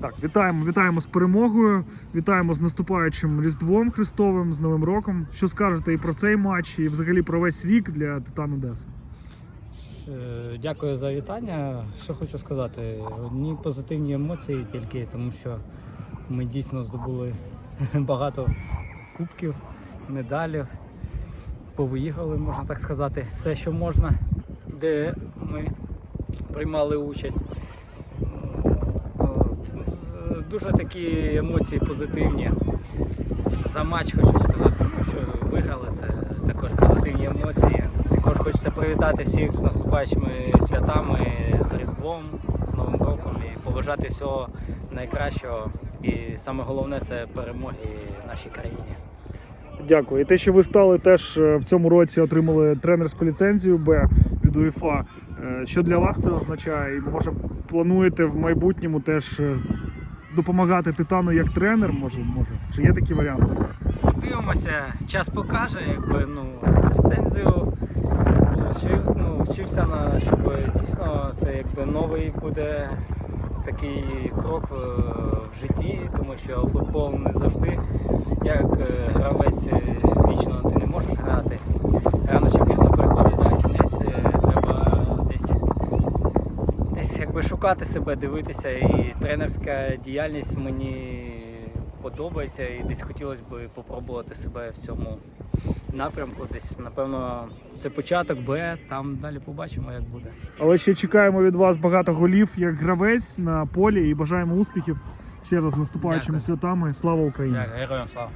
так, вітаємо, вітаємо з перемогою, вітаємо з наступаючим Різдвом Христовим, з Новим роком. Що скажете і про цей матч, і взагалі про весь рік для Титан Одеси? Е, Дякую за вітання. Що хочу сказати, одні позитивні емоції тільки, тому що ми дійсно здобули багато кубків, медалів, повиїхали, можна так сказати, все, що можна, де ми приймали участь. Дуже такі емоції позитивні. За матч хочу сказати, ну, що виграли, це також позитивні емоції. Також хочеться привітати всіх з наступаючими святами, з Різдвом, з Новим роком і побажати всього найкращого. І саме головне це перемоги нашій країні. Дякую. І те, що ви стали теж е, в цьому році отримали тренерську ліцензію Б від УЄФА. Е, Що для вас це означає? І може плануєте в майбутньому теж е, допомагати Титану як тренер? Може, може? Чи є такі варіанти? Подивимося, час покаже, якби ну ліцензію получив, ну вчився на щоб дійсно це якби новий буде такий крок в житті, тому що футбол не завжди як е, гравець якби шукати себе, дивитися. І тренерська діяльність мені подобається, і десь хотілося б попробувати себе в цьому напрямку. Десь, напевно, це початок Б, там далі побачимо, як буде. Але ще чекаємо від вас багато голів як гравець на полі і бажаємо успіхів ще раз наступаючими Дякую. святами. Слава Україні! Дякую, героям слава.